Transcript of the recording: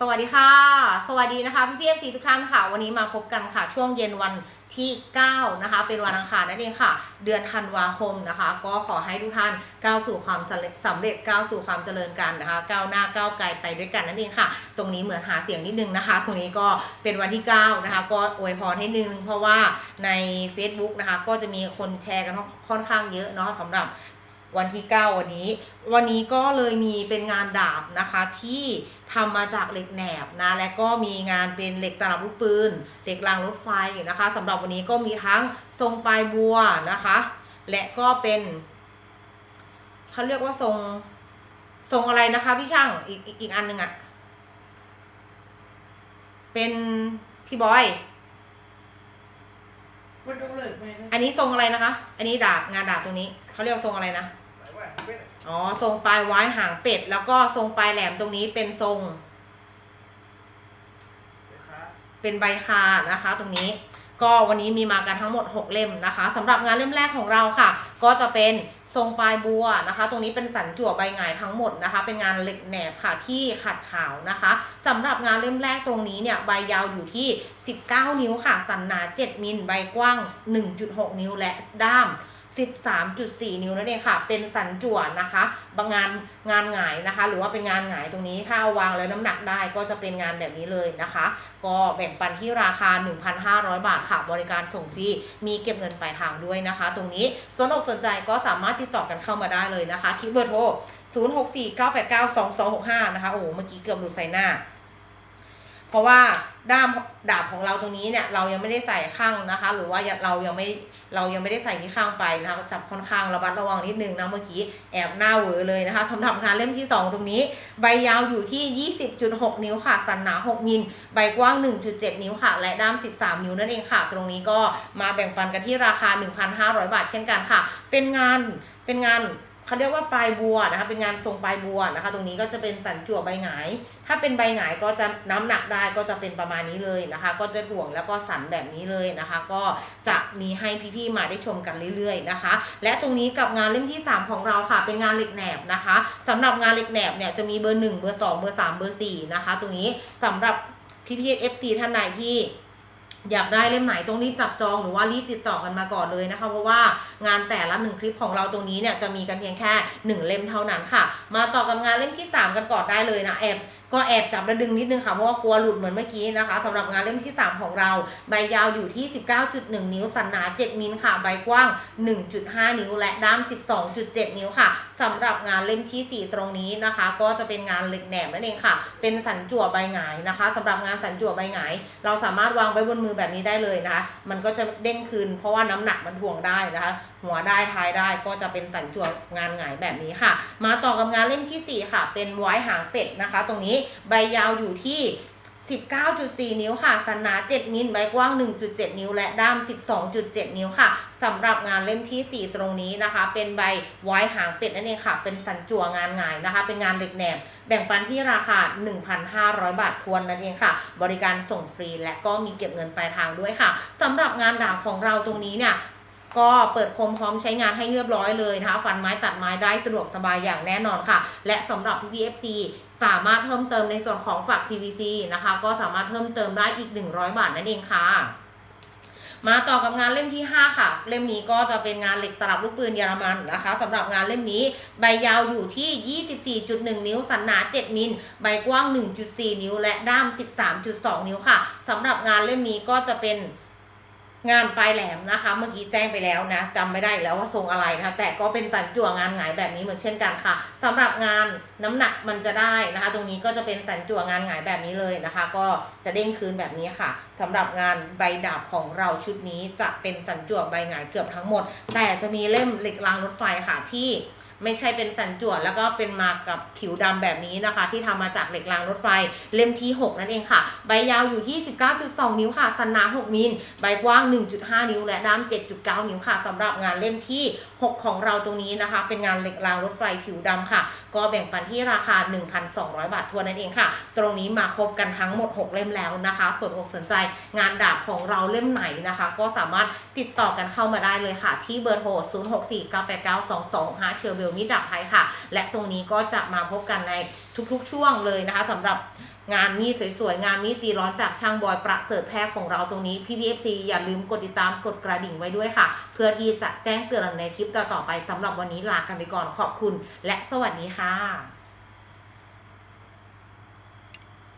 สวัสดีค่ะ สวัสดีนะคะพี่พีเอฟซีทุกท่านค่ะ วันนี้มาพบกันค่ะ ช่วงเย็นวันที่ 9 นะคะ เป็นวันอังคารนั่นเองค่ะ เดือนธันวาคมนะคะ ก็ขอให้ทุกท่านก้าวสู่ความสำเร็จสำเร็จก้าวสู่ความเจริญกันนะคะก้าวหน้าก้าวไกลไปด้วยกันนั่นเองค่ะ ตรงนี้เหมือนหาเสียงนิดนึงนะคะ ตรงนี้ก็เป็นวันที่ 9 นะคะ ก็อวยพรให้นึง เพราะว่าใน Facebook นะคะ ก็จะมีคนแชร์กันค่อนข้างเยอะเนาะสำหรับ วันที่ 9 วันนี้ วันนี้ก็เลยมีเป็นงานดาบนะคะที่ทำมาจากเหล็กแหนบนะ และก็มีงานเป็นเหล็กตลับลูกปืน เหล็กรางรถไฟนะคะสำหรับวันนี้ก็มีทั้งทรงปลายบัวนะคะ และก็เป็นเขาเรียกว่าทรงทรงอะไรนะคะพี่ช่างอีกอีกอีกอันหนึ่งอะเป็นพี่บอยมันต้องเลิกไหมนะ อันนี้ทรงอะไรนะคะ อันนี้ดาบงานดาบตรงนี้เขาเรียกว่าทรงอะไรนะ อ๋อ ทรงปลายไว้หางเป็ด แล้วก็ทรงปลายแหลมตรงนี้เป็นทรง เป็นใบคานะคะ ตรงนี้ ก็วันนี้มีมากันทั้งหมด 6 เล่มนะคะสำหรับงานเล่มแรกของเราค่ะ ก็จะเป็นทรงปลายบัวนะคะ ตรงนี้เป็นสันจั่วใบหงายทั้งหมดนะคะ เป็นงานเหล็กแหนบค่ะที่ขัดขาวนะคะสำหรับงานเล่มแรกตรงนี้เนี่ยใบยาวอยู่ที่ 19 นิ้วค่ะ สันหนา 7 มิล ใบกว้าง 1.6 นิ้วและด้าม 13.4 นิ้วนั่นเองค่ะ เป็นสันจวนะคะ บางงานงานหงายนะคะ หรือว่าเป็นงานหงายตรงนี้ ถ้าเอาวางแล้วน้ำหนักได้ก็จะเป็นงานแบบนี้เลยนะคะ ก็แบ่งปันที่ราคา 1,500 บาทค่ะ บริการส่งฟรี มีเก็บเงินปลายทางด้วยนะคะ ตรงนี้สนอกสนใจก็สามารถติดต่อกันเข้ามาได้เลยนะคะ ที่เบอร์โทร 0649892265 นะคะ โอ้เมื่อกี้เกือบหลุดใส่หน้า เพราะว่าด้ามดาบของเราตรงนี้เนี่ยเรายังไม่ได้ใส่ข้างนะคะ หรือว่าเรายังไม่เรายังไม่ได้ใส่ที่ข้างไปนะคะจับค่อนข้างระมัดระวังนิดนึงนะเมื่อกี้แอบหน้าเวอเลยนะคะสำหรับงานเล่มที่ 2 ตรงนี้ ใบยาวอยู่ที่ 20.6 นิ้วค่ะ สันหนา 6 มิล ใบกว้าง 1.7 นิ้วค่ะ และด้าม 13 นิ้วนั่นเองค่ะ ตรงนี้ก็มาแบ่งปันกันที่ราคา 1,500 บาทเช่นกันค่ะ เป็นงานเป็นงาน เขาเรียกว่าปลายบัวนะคะเป็นงานทรงปลายบัวนะคะ ตรงนี้ก็จะเป็นสันจั่วใบหงาย ถ้าเป็นใบหงายก็จะน้ำหนักได้ก็จะเป็นประมาณนี้เลยนะคะ ก็จะถ่วงแล้วก็สันแบบนี้เลยนะคะ ก็จะมีให้พี่ๆมาได้ชมกันเรื่อยๆนะคะ และตรงนี้กับงานเล่มที่ 3 ของเราค่ะ เป็นงานเหล็กแหนบนะคะสำหรับงานเหล็กแหนบเนี่ยจะมีเบอร์ 1 เบอร์ 2 เบอร์ 3 เบอร์4นะคะ ตรงนี้สำหรับพี่ๆ FC ท่านไหนที่ อยากได้เล่มไหนต้องรีบจับจองหรือว่ารีบติดต่อกันมาก่อนเลยนะคะ เพราะว่างานแต่ละหนึ่งคลิปของเราตรงนี้เนี่ยจะมีกันเพียงแค่หนึ่งเล่มเท่านั้นค่ะ มาต่อกับงานเล่มที่ 3 กันก่อนได้เลยนะแอบก็แอบจับและดึงนิดนึงค่ะเพราะว่ากลัวหลุดเหมือนเมื่อกี้นะคะสำหรับงานเล่มที่ 3 ของเรา ใบยาวอยู่ที่ 19.1 นิ้วสันหนา 7 มิลค่ะ ใบกว้าง 1.5 นิ้ว และด้าม 12.7 นิ้วค่ะสำหรับงานเล่มที่ 4 ตรงนี้นะคะ ก็จะเป็นงานเหล็กแหนบนั่นเองค่ะ เป็นสันจั่วใบหงายนะคะสำหรับงานสันจั่วใบหงาย เราสามารถวางไว้บนมือแบบนี้ได้เลยนะคะ มันก็จะเด้งคืนเพราะว่าน้ำหนักมันถ่วงได้นะคะ หัวได้ท้ายได้ก็จะเป็นสันจั่วงานหงายแบบนี้ค่ะ มาต่อกับงานเล่มทีสี่4 ค่ะ เป็นไว้หางเป็ดนะคะ ตรงนี้ใบยาวอยู่ที่ 19.4 นิ้วค่ะ สันหนา 7 มิลใบกว้าง 1.7 นิ้ว และด้าม 12.7 นิ้วค่ะสำหรับงานเล่มที่ 4 ตรงนี้นะคะ เป็นใบไว้หางเป็ดนั่นเองค่ะ เป็นสันจั่วงานงายนะคะ เป็นงานเหล็กแหนบ แบ่งปันที่ราคา 1,500 บาททวนนั่นเองค่ะ บริการส่งฟรีและก็มีเก็บเงินปลายทางด้วยค่ะสำหรับงานดาบของเราตรงนี้เนี่ย ก็เปิดคมพร้อมใช้งานให้เรียบร้อยเลยนะคะ ฟันไม้ตัดไม้ได้สะดวกสบายอย่างแน่นอนค่ะ และสำหรับ PPFC สามารถเพิ่มเติมในส่วนของฝัก PVC นะคะ ก็สามารถเพิ่มเติมได้อีก 100 บาทนั่นเองค่ะ มาต่อกับงานเล่มที่ 5 ค่ะ เล่มนี้ก็จะเป็นงานเหล็กตลับลูกปืนเยอรมันนะคะสำหรับงานเล่มนี้ ใบยาวอยู่ที่ 24.1 นิ้ว สันหนา 7 มิล ใบกว้าง 1.4 นิ้ว และด้าม 13.2 นิ้วค่ะสำหรับงานเล่มนี้ก็จะเป็น งานปลายแหลมนะคะ เมื่อกี้แจ้งไปแล้วนะจำไม่ได้แล้วว่าทรงอะไรนะคะ แต่ก็เป็นสันจั่วงานหงายแบบนี้เหมือนเช่นกันค่ะสำหรับงานน้ำหนักมันจะได้นะคะ ตรงนี้ก็จะเป็นสันจั่วงานหงายแบบนี้เลยนะคะ ก็จะเด้งคืนแบบนี้ค่ะสำหรับงานใบดาบของเราชุดนี้จะเป็นสันจั่วใบหงายเกือบทั้งหมด แต่จะมีเล่มเหล็กรางรถไฟค่ะที่ ไม่ใช่เป็นสันจวดแล้วก็เป็นมากับผิวดำแบบนี้นะคะ ที่ทำมาจากเหล็กรางรถไฟเล่มที่ 6 นั่นเองค่ะ ใบยาวอยู่ที่ 19.2 นิ้วค่ะสันหนา 6 มิล ใบกว้าง 1.5 นิ้ว และด้าม 7.9 นิ้วค่ะสำหรับงานเล่มที่ 6 ของเราตรงนี้นะคะ เป็นงานเหล็กรางรถไฟผิวดำค่ะ ก็แบ่งปันที่ราคา 1,200 บาททวนนั่นเองค่ะ ตรงนี้มาครบกันทั้งหมด 6 เล่มแล้วนะคะสนอกสนใจงานดาบของเราเล่มไหนนะคะ ก็สามารถติดต่อกันเข้ามาได้เลยค่ะ ที่เบอร์โทร 0649892225เชอร์เบลมิดดับไทยค่ะ และตรงนี้ก็จะมาพบกันในทุกๆช่วงเลยนะคะสำหรับงานมีดสวยๆ งานมีดตีร้อนจากช่างบอยประเสริฐแพทย์ของเราตรงนี้พีพีเอย่าลืมกดติดตามกดกระดิ่งไว้ด้วยค่ะ เพื่อที่จะแจ้งเตือนในคลิปต่อๆไปสำหรับวันนี้ลากันไปก่อนขอบคุณ และสวัสดีค่ะ